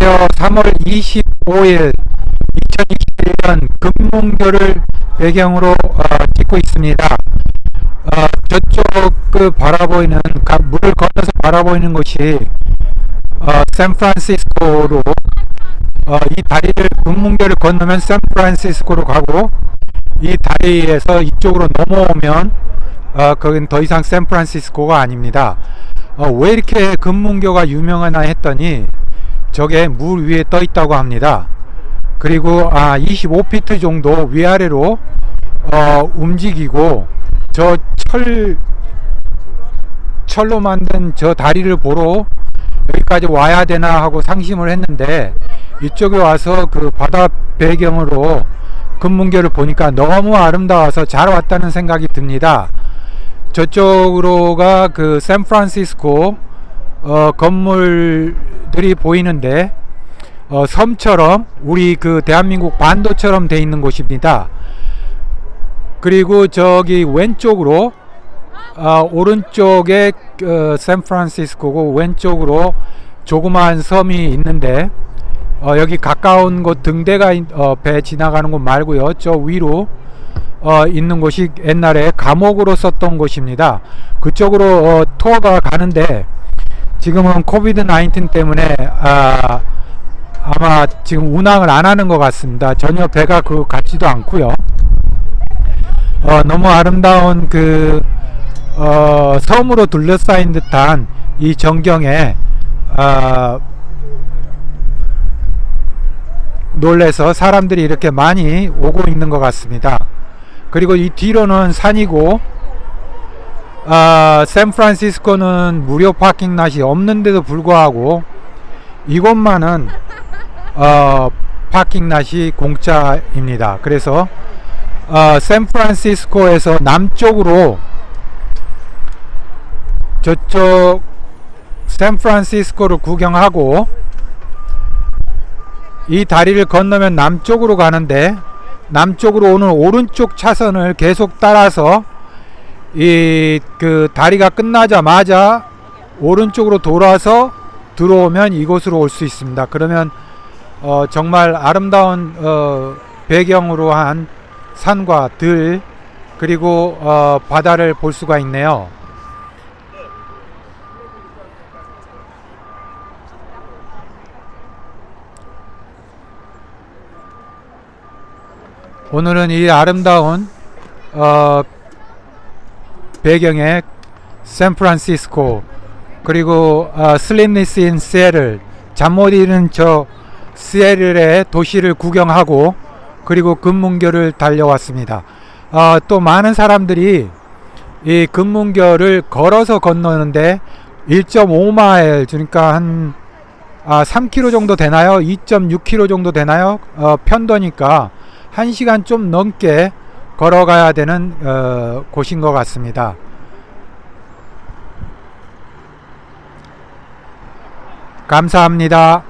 안녕하세요. 3월 25일 2021년 금문교를 배경으로 어, 찍고 있습니다. 어, 저쪽 그 바라보이는 가- 물을 건너서 바라보이는 곳이 어, 샌프란시스코로 어, 이 다리를 금문교를 건너면 샌프란시스코로 가고 이 다리에서 이쪽으로 넘어오면 어, 거긴 더 이상 샌프란시스코가 아닙니다. 어, 왜 이렇게 금문교가 유명하나 했더니 저게 물 위에 떠 있다고 합니다. 그리고 아 25피트 정도 위아래로 어, 움직이고 저 철 철로 만든 저 다리를 보러 여기까지 와야 되나 하고 상심을 했는데 이쪽에 와서 그 바다 배경으로 금문교를 보니까 너무 아름다워서 잘 왔다는 생각이 듭니다. 저쪽으로가 그 샌프란시스코 어, 건물 들이 보이는데 어, 섬처럼 우리 그 대한민국 반도처럼 돼 있는 곳입니다. 그리고 저기 왼쪽으로 아, 오른쪽에 어, 샌프란시스코고 왼쪽으로 조그마한 섬이 있는데 어, 여기 가까운 곳 등대가 있- 어, 배 지나가는 곳 말고요. 저 위로 어, 있는 곳이 옛날에 감옥으로 썼던 곳입니다. 그쪽으로 어, 투어가 가는데 지금은 코비드 19 때문에 아, 아마 지금 운항을 안 하는 것 같습니다. 전혀 배가 그 같지도 않고요. 어, 너무 아름다운 그 어, 섬으로 둘러싸인 듯한 이 전경에 아, 놀래서 사람들이 이렇게 많이 오고 있는 것 같습니다. 그리고 이 뒤로는 산이고 아, 샌프란시스코는 무료 파킹 낫이 없는데도 불구하고 이곳만은 어, 파킹 낫이 공짜입니다. 그래서 어, 샌프란시스코에서 남쪽으로 저쪽 샌프란시스코를 구경하고 이 다리를 건너면 남쪽으로 가는데 남쪽으로 오는 오른쪽 차선을 계속 따라서 이 그 다리가 끝나자마자 오른쪽으로 돌아서 들어오면 이곳으로 올 수 있습니다. 그러면 어 정말 아름다운 어 배경으로 한 산과 들 그리고 어 바다를 볼 수가 있네요. 오늘은 이 아름다운 어, 배경에 샌프란시스코 그리고 어, 슬립니스 인 시애틀 잠 못 이루는 저 시애틀의 도시를 구경하고 그리고 금문교를 달려왔습니다. 어, 또 많은 사람들이 이 금문교를 걸어서 건너는데 1.5마일 그러니까 한 아, 3km 정도 되나요? 2.6km 정도 되나요? 어, 편도니까 1시간 좀 넘게 걸어가야 되는 어, 곳인 것 같습니다. 감사합니다.